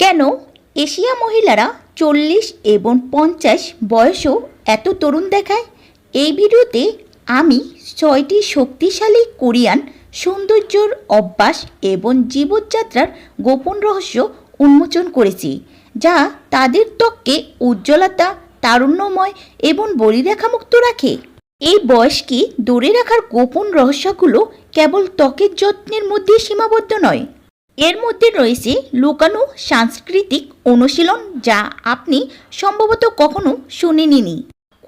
কেন এশিয়া মহিলারা চল্লিশ এবং পঞ্চাশ বয়সও এত তরুণ দেখায়? এই ভিডিওতে আমি ছয়টি শক্তিশালী কোরিয়ান সৌন্দর্যর অভ্যাস এবং জীবনযাত্রার গোপন রহস্য উন্মোচন করেছি, যা তাদের ত্বককে উজ্জ্বলতা, তারুণ্যময় এবং বলিরেখামুক্ত রাখে। এই বয়সকে ধরে রাখার গোপন রহস্যগুলো কেবল ত্বকের যত্নের মধ্যে সীমাবদ্ধ নয় এর মধ্যে রয়েছে লুকানো সাংস্কৃতিক অনুশীলন যা আপনি সম্ভবত কখনো শুনেননি।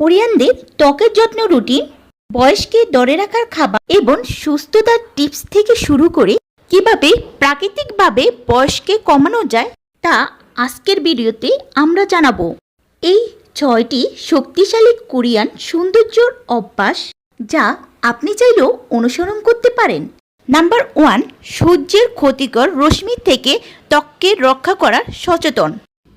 কোরিয়ানদের ত্বকের যত্ন রুটিন, বয়সকে ধরে রাখার খাবার এবং সুস্থতার টিপস থেকে শুরু করে কীভাবে প্রাকৃতিকভাবে বয়সকে কমানো যায় তা আজকের ভিডিওতে আমরা জানাব। এই ছয়টি শক্তিশালী কোরিয়ান সৌন্দর্যর অভ্যাস যা আপনি চাইলেও অনুসরণ করতে পারেন। নাম্বার ওয়ান সূর্যের ক্ষতিকর রশ্মি থেকে ত্বককে রক্ষা করার সচেতন।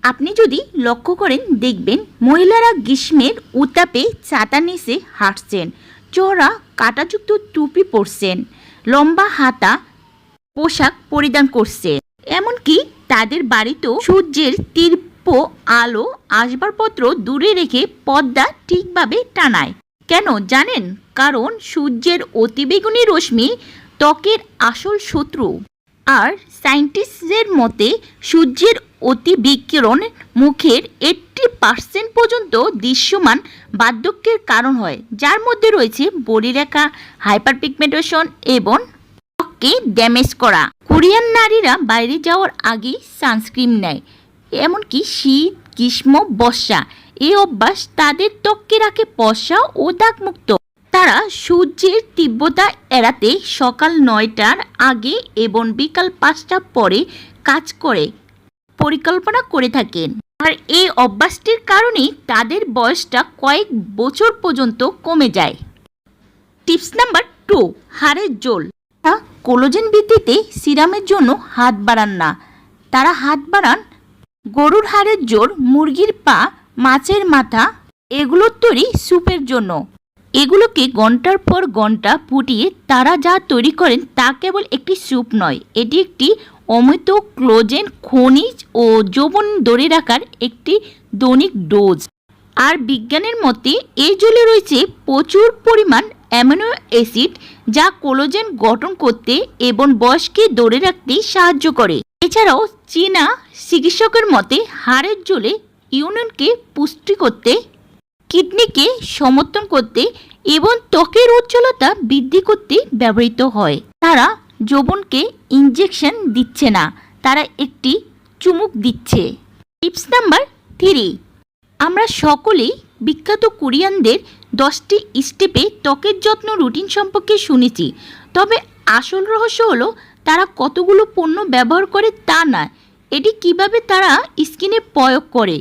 আপনি যদি লক্ষ্য করেন, দেখবেন মহিলারা গ্রীষ্মের উত্তাপে ছাতা নিচে হাঁটছেন চওড়া কাটাযুক্ত টুপি পরছেন, লম্বা হাতা, পোশাক পরিধান করছে এমনকি তাদের বাড়িতেও সূর্যের তীব্র আলো আসবাবপত্র দূরে রেখে পর্দা ঠিকভাবে টানায়। কেন জানেন? কারণ সূর্যের অতিবেগুনি রশ্মি ত্বকের আসল শত্রু। আর সায়েন্টিস্টদের মতে, সূর্যের অতি বিকিরণ মুখের এইট্টি পার্সেন্ট পর্যন্ত দৃশ্যমান বার্ধক্যের কারণ হয়, যার মধ্যে রয়েছে বলিরেখা হাইপার পিগমেন্টেশন এবং ত্বককে ড্যামেজ করা। কোরিয়ান নারীরা বাইরে যাওয়ার আগেই সানস্ক্রিন নেয়, এমনকি শীত, গ্রীষ্ম, বর্ষা, এই অভ্যাস তাদের ত্বককে রাখে বর্ষা ও দাগমুক্ত। তারা সূর্যের তীব্রতা এড়াতে সকাল নয়টার আগে এবং বিকাল পাঁচটার পরে কাজ করে, পরিকল্পনা করে থাকেন। আর এই অভ্যাসটির কারণেই তাদের বয়সটা কয়েক বছর পর্যন্ত কমে যায়। টিপস নাম্বার টু, হাড়ের জোল। কোলোজেন বৃদ্ধিতে সিরামের জন্য হাত বাড়ান না। তারা হাত বাড়ান গরুর হাড়ের জোর মুরগির পা, মাছের মাথা, এগুলোর তৈরি স্যুপের জন্য। এগুলোকে ঘণ্টার পর ঘণ্টা ফুটিয়ে তারা যা তৈরি করেন তা কেবল একটি স্যুপ নয়, এটি একটি অমৃত ক্লোজেন খনিজ ও যৌবন ধরে রাখার একটি দৈনিক ডোজ। আর বিজ্ঞানের মতে এই জলে রয়েছে প্রচুর পরিমাণ অ্যামিনো অ্যাসিড যা কোলোজেন গঠন করতে এবং বয়সকে ধরে রাখতে সাহায্য করে। এছাড়াও চীনা চিকিৎসকের মতে, হাড়ের জলে ইউনিয়নকে পুষ্টি করতে কিডনিকে সমর্থন করতে এবং ত্বকের উজ্জ্বলতা বৃদ্ধি করতে ব্যবহৃত হয়। তারা যৌবনকে ইঞ্জেকশন দিচ্ছে না, তারা একটি চুমুক দিচ্ছে। টিপস নাম্বার থ্রি আমরা সকলেই বিখ্যাত কোরিয়ানদের দশটি স্টেপে ত্বকের যত্ন রুটিন সম্পর্কে শুনেছি। তবে আসল রহস্য হলো, তারা কতগুলো পণ্য ব্যবহার করে তা না এটি কীভাবে তারা স্কিনে প্রয়োগ করে?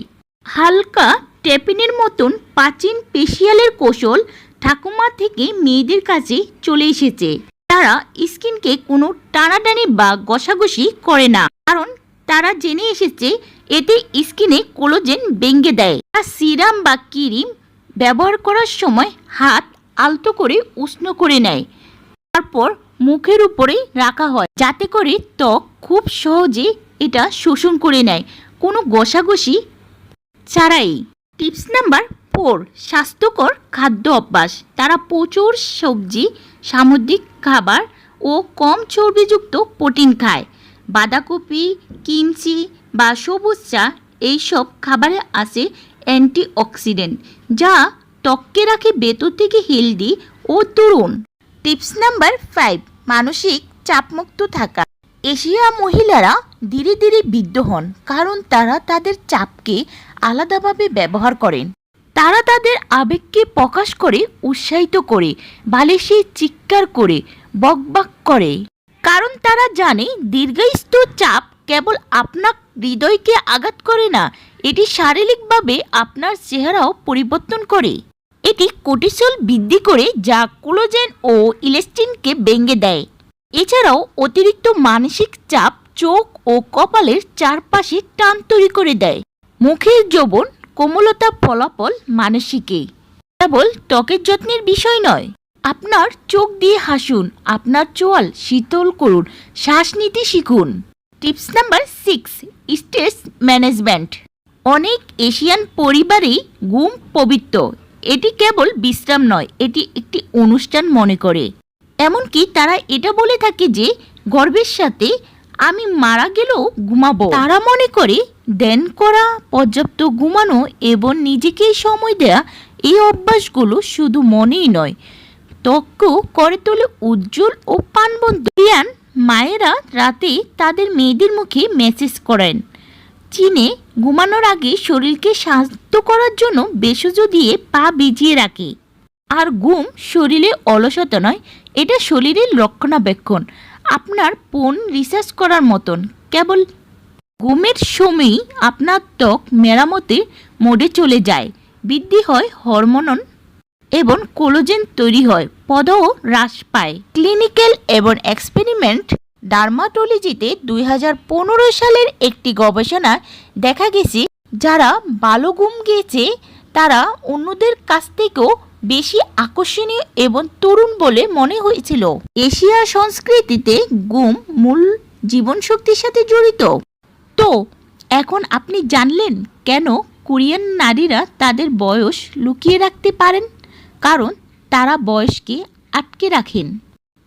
হালকা টেপিনের মতন প্রাচীন পেশিয়ালের কৌশল ঠাকুমা থেকে মেয়েদের কাছে চলে এসেছে। তারা স্কিনকে কোনো টানাটানি বা ঘষাঘষি করে না, কারণ তারা জেনে এসেছে এতে স্কিনে কোলোজেন ভেঙে দেয়। আর সিরাম বা ক্রিম ব্যবহার করার সময় হাত আলতো করে উষ্ণ করে নেয়, তারপর মুখের উপরে রাখা হয়। যাতে করে ত্বক খুব সহজে এটা শোষণ করে নেয়, কোনো ঘষাঘষি ছাড়াই। টিপস নাম্বার ফোর, স্বাস্থ্যকর খাদ্য অভ্যাস। তারা প্রচুর সবজি, সামুদ্রিক খাবার ও কম চর্বিযুক্ত প্রোটিন খায়। বাঁধাকপি, কিমচি বা সবুজ চা এইসব খাবারে আছে অ্যান্টিঅক্সিডেন্ট, যা ত্বককে রাখে ভেতর থেকে হেলদি ও তরুণ। টিপস নাম্বার ফাইভ, মানসিক চাপমুক্ত থাকা। এশিয়া মহিলারা ধীরে ধীরে বৃদ্ধ হন, কারণ তারা তাদের চাপকে আলাদাভাবে ব্যবহার করেন। তারা তাদের আবেগকে প্রকাশ করে, উৎসাহিত করে, বালিশে চিৎকার করে, বকবাক করে। কারণ তারা জানে দীর্ঘস্থায়ী চাপ কেবল আপনার হৃদয়কে আঘাত করে না, এটি শারীরিকভাবে আপনার চেহারাও পরিবর্তন করে। এটি কোর্টিসল বৃদ্ধি করে যা কোলোজেন ও ইলেস্টিনকে ভেঙে দেয়। এছাড়াও অতিরিক্ত মানসিক চাপ চোখ ও কপালের চারপাশে টান তৈরি করে দেয়। মুখের যৌবন কোমলতা ফলাফল মানসিকে কেবল ত্বকের যত্নের বিষয় নয়, আপনার চোখ দিয়ে হাসুন, আপনার চোয়াল শীতল করুন, শ্বাস নিতে শিখুন। Tips number six, stress management. অনেক এশিয়ান পরিবারেই ঘুম পবিত্র। এটি কেবল বিশ্রাম নয়, এটি একটি অনুষ্ঠান মনে করে। এমনকি তারা এটা বলে থাকে যে গর্বের সাথে আমি মারা গেলেও ঘুমাবো। তারা মনে করে, দেন করা, পর্যাপ্ত ঘুমানো এবং নিজেকেই সময় দেয়া, এই অভ্যাসগুলো শুধু মনেই নয়, ত্বক করে তোলে উজ্জ্বল ও রিয়ান মায়েরা রাতে তাদের মেয়েদের মুখে মেসেজ করেন। চীনে ঘুমানোর আগে শরীরকে শান্ত করার জন্য ভেষজ দিয়ে পা ভিজিয়ে রাখে। আর ঘুম শরীরে অলসতা নয়, এটা শরীরের রক্ষণাবেক্ষণ। আপনার ফোন রিসার্চ করার মতন। কেবল ঘুমের সময়ই আপনার ত্বক মেরামতের মোডে চলে যায়। বৃদ্ধি হয় হরমোন এবং কোলোজেন তৈরি হয়, পদও হ্রাস পায়। ক্লিনিক্যাল এবং এক্সপেরিমেন্ট ডার্মাটোলজিতে দুই হাজার পনেরো সালের একটি গবেষণায় দেখা গেছে, যারা ভালো ঘুম গিয়েছে, তারা অন্যদের কাছ থেকেও বেশি আকর্ষণীয় এবং তরুণ বলে মনে হয়েছিল। এশিয়া সংস্কৃতিতে গুম মূল জীবনশক্তির সাথে জড়িত। তো, এখন আপনি জানলেন কেন কোরিয়ান নারীরা তাদের বয়স লুকিয়ে রাখতে পারেন? কারণ তারা বয়সকে আটকে রাখেন।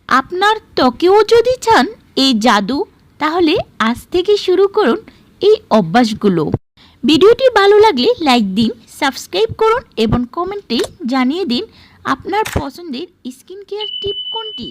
আপনার ত্বকেও যদি চান এই জাদু, তাহলে আজ থেকে শুরু করুন এই অভ্যাসগুলো। ভিডিওটি ভালো লাগলে লাইক দিন সাবস্ক্রাইব করুন এবং কমেন্টে জানিয়ে দিন আপনার পছন্দের স্কিন কেয়ার টিপ কোনটি?